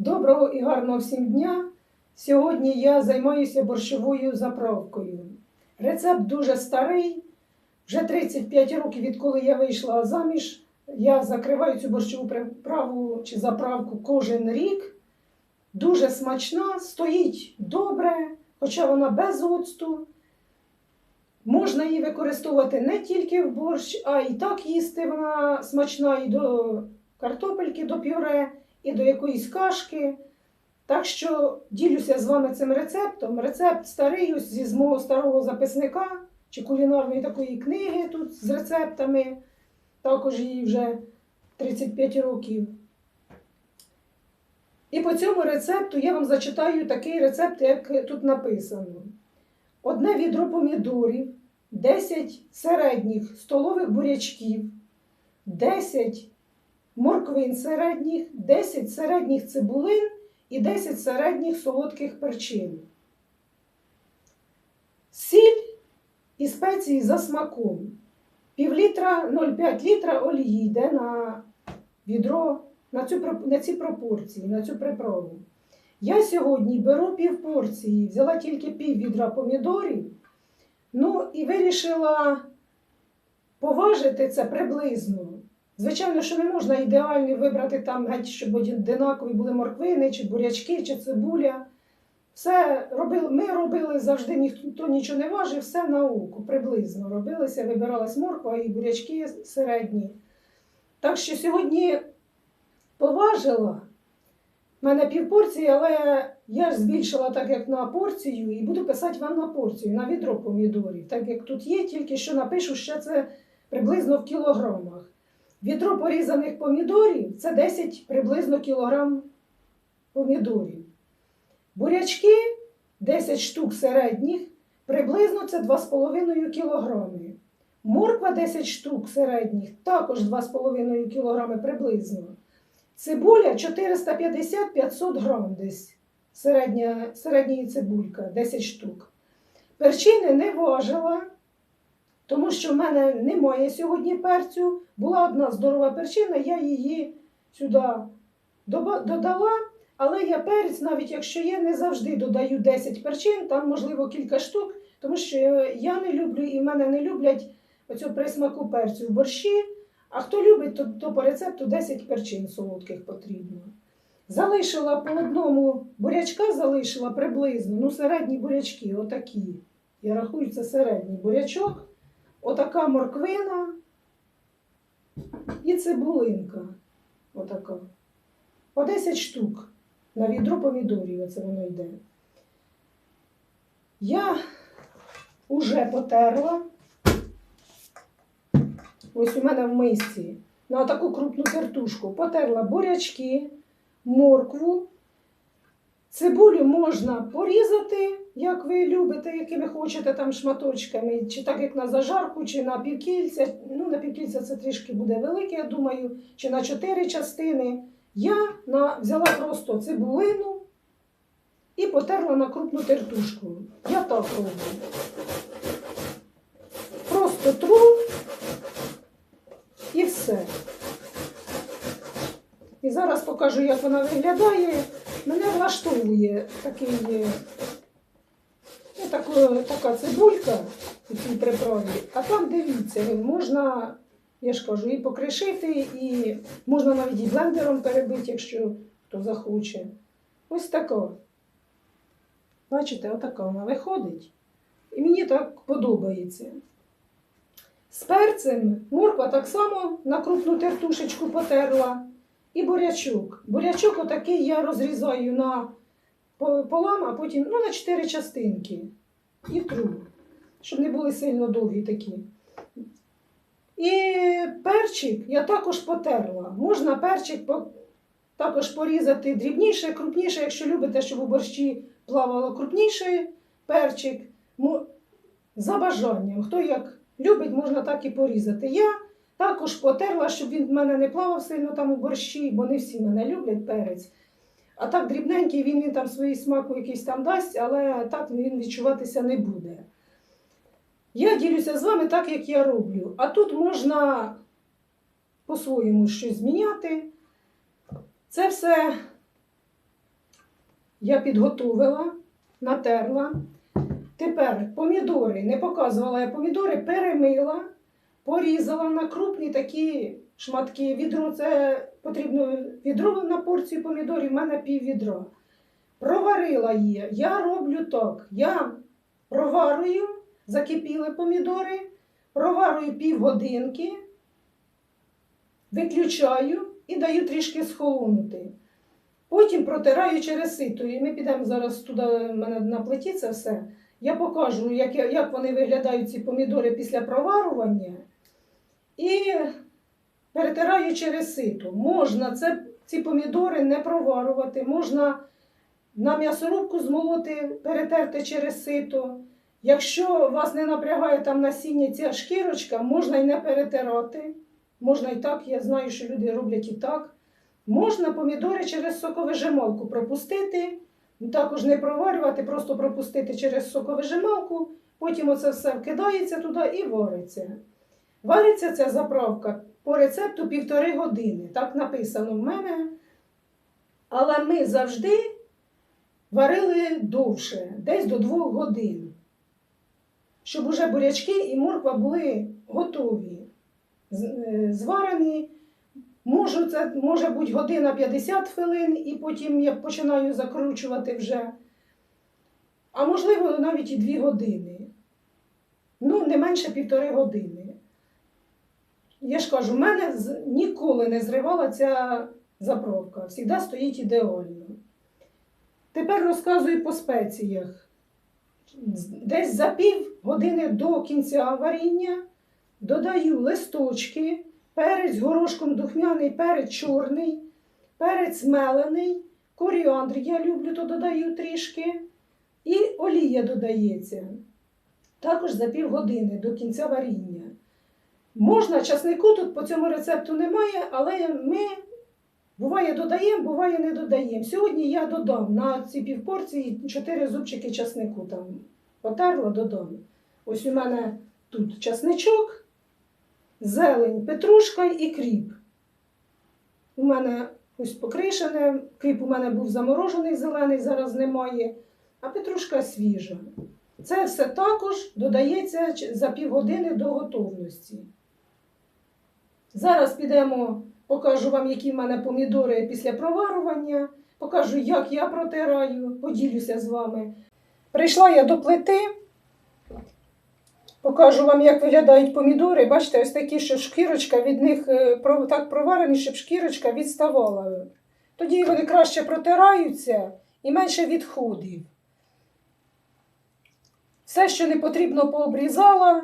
Доброго і гарного всім дня! Сьогодні я займаюся борщовою заправкою. Рецепт дуже старий. Вже 35 років, відколи я вийшла заміж, я закриваю цю борщову приправу чи заправку кожен рік. Дуже смачна, стоїть добре, хоча вона без оцту. Можна її використовувати не тільки в борщ, а і так їсти вона смачна і до картопельки, до пюре, і до якоїсь кашки. Так що ділюся з вами цим рецептом. Рецепт старий ось зі мого старого записника чи кулінарної такої книги тут з рецептами. Також їй вже 35 років. І по цьому рецепту я вам зачитаю такий рецепт, як тут написано. Одне відро помідорів, 10 середніх столових бурячків, 10 морквин середніх, 10 середніх цибулин і 10 середніх солодких перчин. Сіль і спеції за смаком. Пів літра 0,5 літра олії йде на відро на, цю, на ці пропорції, на цю приправу. Я сьогодні беру пів порції, взяла тільки пів відра помідорів. Ну і вирішила поважити це приблизно. Звичайно, що не можна ідеально вибрати там, геть, щоб однакові були морквини, чи бурячки, чи цибуля. Все робили, ми робили завжди, ніхто нічого не важив, все на око, приблизно робилося, вибиралась морква і бурячки середні. Так що сьогодні поважила. У мене півпорції, але я ж збільшила так, як на порцію, і буду писати вам на порцію, на відро помідорів. Так як тут є, тільки що напишу, що це приблизно в кілограмах. Відро порізаних помідорів це 10 приблизно кілограм помідорів. Бурячки 10 штук середніх, приблизно це 2,5 кілограми. Морква 10 штук середніх, також 2,5 кілограми приблизно. Цибуля 450-500 грам десь. Середня, середня цибулька 10 штук. Перчини не важила, тому що в мене немає сьогодні перцю. Була одна здорова перчина, я її сюди додала. Але я перець, навіть якщо є, не завжди додаю 10 перчин, там, можливо, кілька штук, тому що я не люблю і в мене не люблять оцю присмаку перцю в борщі. А хто любить, то, то по рецепту 10 перчин солодких потрібно. Залишила по одному бурячка, залишила приблизно, ну, середні бурячки, отакі. Я рахую, це середній бурячок, отака морквина і цибулинка. Отака. По 10 штук на відро помідорів, оце воно йде. Я уже потерла. Ось у мене в мисці на таку крупну картушку потерла бурячки, моркву. Цибулю можна порізати, як ви любите, якими хочете там шматочками, чи так як на зажарку, чи на півкільця. Ну, на півкільця це трішки буде велике, я думаю, чи на чотири частини. Я на, взяла просто цибулину і потерла на крупну тертушку. Я так роблю. Просто тру і все. І зараз покажу, як вона виглядає. Мене влаштовує такий, е, тако- така цибулька у цій приправі. А там дивіться, можна, я ж кажу, і покришити, і можна навіть і блендером перебити, якщо хто захоче. Ось така. Бачите, отака вона виходить. І мені так подобається. З перцем морква так само на крупну тертушечку потерла. І бурячок. Бурячок отакий я розрізаю на по- полам, а потім ну, на чотири частинки. І тру, щоб не були сильно довгі такі. І перчик я також потерла. Можна перчик також порізати дрібніше, крупніше, якщо любите, щоб у борщі плавало крупніше перчик. За бажанням. Хто як любить, можна так і порізати. Я також потерла, щоб він в мене не плавав сильно там у борщі, бо не всі мене люблять перець. А так дрібненький він, він там свої смаку якийсь там дасть, але так він відчуватися не буде. Я ділюся з вами так, як я роблю. А тут можна по-своєму щось зміняти. Це все я підготовила, натерла. Тепер помідори, не показувала я помідори, перемила, порізала на крупні такі шматки. Відро це потрібно відро на порцію помідорів, в мене пів відра. Проварила її. Я роблю так. Я проварую, закипіли помідори, проварую півгодинки, виключаю і даю трішки схолонути. Потім протираю через сито. І ми підемо зараз туди в мене на плиті це все. Я покажу, як, як вони виглядають ці помідори після проварування. І перетираю через сито. Можна це, ці помідори не проварувати, можна на м'ясорубку змолоти, перетерти через сито. Якщо вас не напрягає там насіння ця шкірочка, можна і не перетирати. Можна і так, я знаю, що люди роблять і так. Можна помідори через соковижималку пропустити, також не проварювати, просто пропустити через соковижималку, потім оце все вкидається туди і вариться. Вариться ця заправка по рецепту півтори години. Так написано в мене. Але ми завжди варили довше, десь до двох годин, щоб уже бурячки і морква були готові, е, зварені. Можу, це може бути година 50 хвилин, і потім я починаю закручувати вже. А можливо, навіть і 2 години. Ну, не менше півтори години. Я ж кажу, в мене ніколи не зривала ця заправка. Завжди стоїть ідеально. Тепер розказую по спеціях. Десь за пів години до кінця варіння додаю листочки, перець горошком духмяний, перець чорний, перець мелений, коріандр я люблю, то додаю трішки, і олія додається. Також за пів години до кінця варіння. Можна часнику тут по цьому рецепту немає, але ми буває додаємо, буває не додаємо. Сьогодні я додам на ці півпорції 4 зубчики часнику там потерла, додам. Ось у мене тут часничок, зелень, петрушка і кріп. У мене ось покришене, кріп у мене був заморожений зелений, зараз немає, а петрушка свіжа. Це все також додається за півгодини до готовності. Зараз підемо, покажу вам, які в мене помідори після проварування, покажу, як я протираю, поділюся з вами. Прийшла я до плити, покажу вам, як виглядають помідори. Бачите, ось такі, що шкірочка від них е, так проварені, щоб шкірочка відставала. Тоді вони краще протираються і менше відходів. Все, що не потрібно, пообрізала.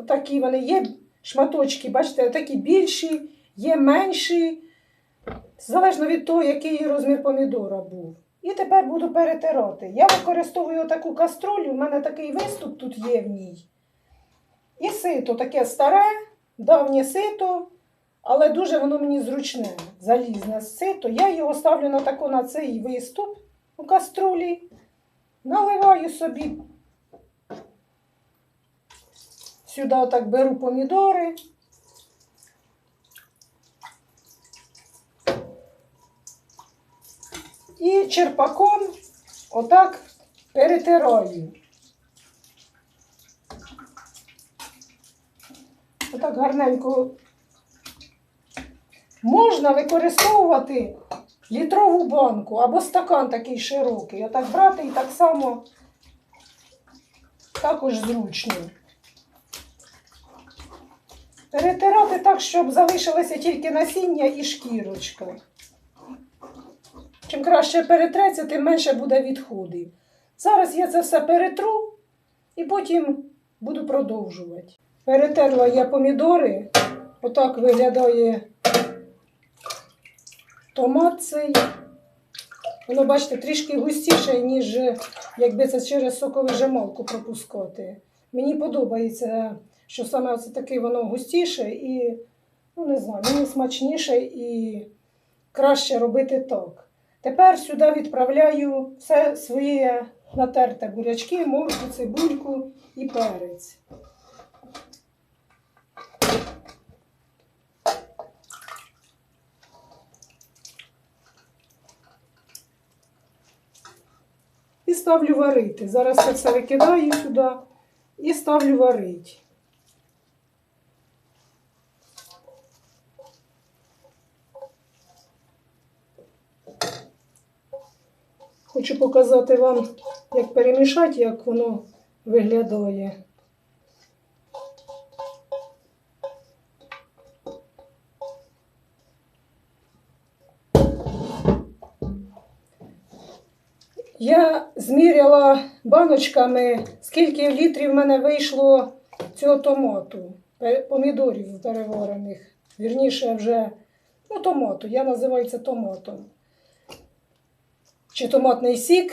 Отакі вони є шматочки, бачите, такі більші, є менші. Залежно від того, який розмір помідора був. І тепер буду перетирати. Я використовую таку каструлю, у мене такий виступ тут є в ній. І сито таке старе, давнє сито, але дуже воно мені зручне, залізне сито. Я його ставлю на таку, на цей виступ у каструлі, наливаю собі. Сюди отак беру помідори. І черпаком отак перетираю. Отак гарненько. Можна використовувати літрову банку або стакан такий широкий. Отак брати і так само також зручно. Перетирати так, щоб залишилося тільки насіння і шкірочка. Чим краще перетреться, тим менше буде відходів. Зараз я це все перетру і потім буду продовжувати. Перетерла я помідори. Отак виглядає томат цей. Воно, бачите, трішки густіше, ніж якби це через соковижималку пропускати. Мені подобається, що саме оце таке воно густіше і, ну не знаю, мені смачніше і краще робити так. Тепер сюди відправляю все своє натерте бурячки, морку, цибульку і перець. І ставлю варити. Зараз це все викидаю сюди і ставлю варити. Хочу показати вам, як перемішати, як воно виглядає. Я зміряла баночками, скільки літрів в мене вийшло цього томату, помідорів переварених. Вірніше вже, ну, томату, я називаю це томатом. Чи томатний сік.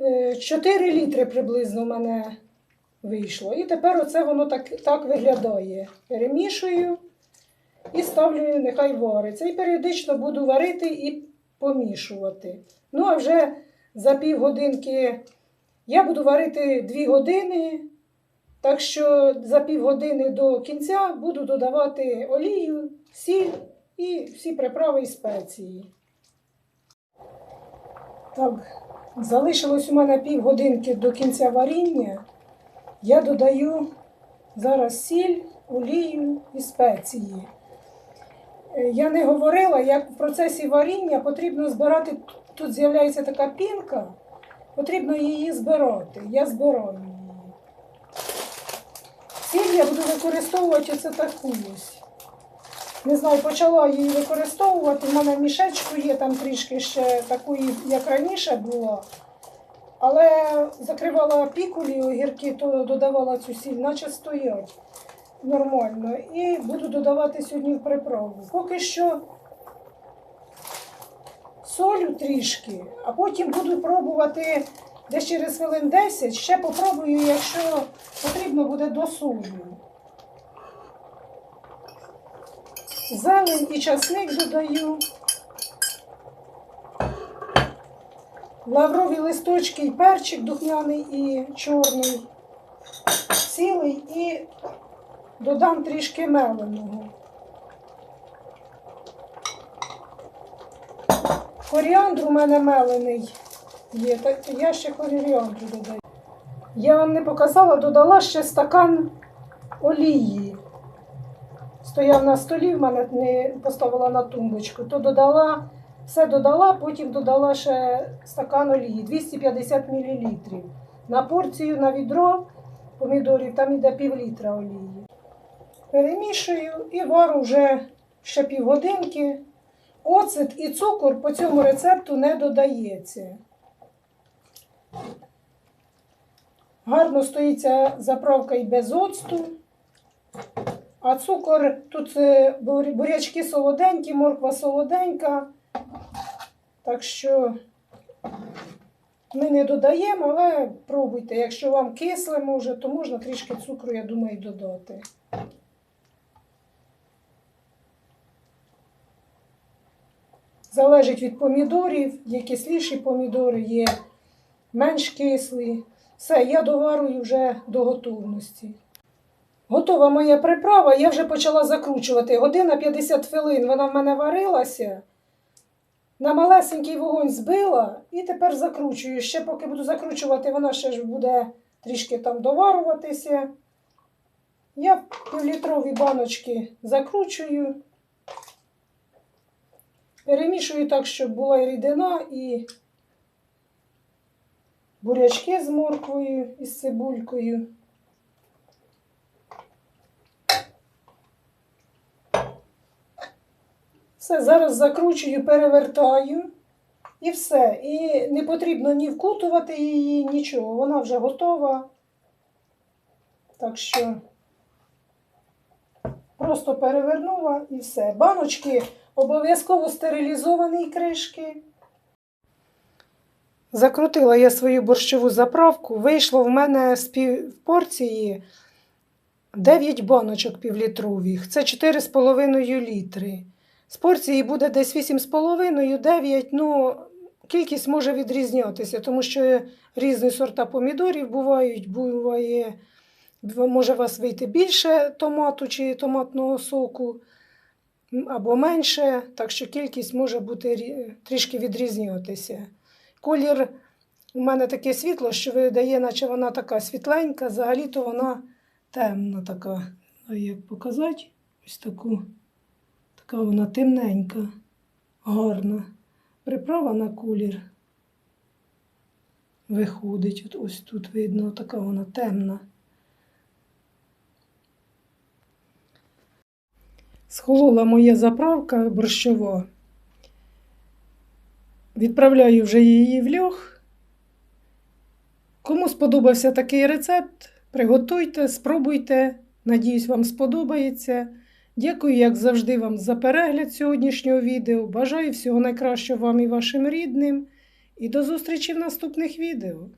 Е, 4 літри приблизно в мене вийшло. І тепер оце воно так, так виглядає. Перемішую і ставлю, нехай вариться. І періодично буду варити і помішувати. Ну, а вже за півгодинки я буду варити 2 години. Так що за півгодини до кінця буду додавати олію, сіль і всі приправи і спеції. Так, залишилось у мене півгодинки до кінця варіння. Я додаю зараз сіль, олію і спеції. Е, Я не говорила, як в процесі варіння потрібно збирати. Тут з'являється така пінка, потрібно її збирати. Я збираю її. Сіль я буду використовувати оце таку ось. Не знаю, почала її використовувати. У мене в мішечку є там трішки ще такої, як раніше було. Але закривала пікулі огірки, то додавала цю сіль, наче стоять нормально. І буду додавати сьогодні в приправу. Поки що солю трішки, а потім буду пробувати десь через хвилин 10. Ще попробую, якщо потрібно буде до солі. Зелень і часник додаю. Лаврові листочки і перчик духмяний і чорний, цілий і додам трішки меленого. Коріандр у мене мелений є, я ще коріандру додаю. Я вам не показала, додала ще стакан олії. Стояв на столі, в мене не поставила на тумбочку, то додала, все додала, потім додала ще стакан олії 250 мл. На порцію на відро помідорів там іде пів літра олії. Перемішую і вару вже ще півгодинки. Оцет і цукор по цьому рецепту не додається. Гарно стоїться заправка і без оцту. А цукор тут е, бурячки солоденькі, морква солоденька. Так що ми не додаємо, але пробуйте. Якщо вам кисле може, то можна трішки цукру, я думаю, додати. Залежить від помідорів, є кисліші помідори, є менш кислі. Все, я доварую вже до готовності. Готова моя приправа, я вже почала закручувати. Година 50 хвилин вона в мене варилася. На малесенький вогонь збила і тепер закручую. Ще поки буду закручувати, вона ще ж буде трішки там доварюватися. Я півлітрові баночки закручую. Перемішую так, щоб була і рідина, і бурячки з морквою і з цибулькою. Все, зараз закручую, перевертаю і все. І не потрібно ні вкутувати її, нічого. Вона вже готова. Так що просто перевернула і все. Баночки обов'язково стерилізовані кришки. Закрутила я свою борщову заправку. Вийшло в мене з порції 9 баночок півлітрових. Це 4,5 літри. З порції буде десь 8,5-9. Ну, кількість може відрізнятися, тому що різні сорта помідорів бувають. Буває, може у вас вийти більше томату чи томатного соку, або менше, так що кількість може бути трішки відрізнятися. Колір у мене таке світло, що видає, наче вона така світленька, взагалі-то вона темна така. А як показати? Ось таку. Така вона темненька, гарна. Приправа на колір виходить. От ось тут видно, така вона темна. Схолола моя заправка борщова. Відправляю вже її в льох. Кому сподобався такий рецепт, приготуйте, спробуйте. Надіюсь, вам сподобається. Дякую, як завжди, вам за перегляд сьогоднішнього відео. Бажаю всього найкращого вам і вашим рідним. І до зустрічі в наступних відео.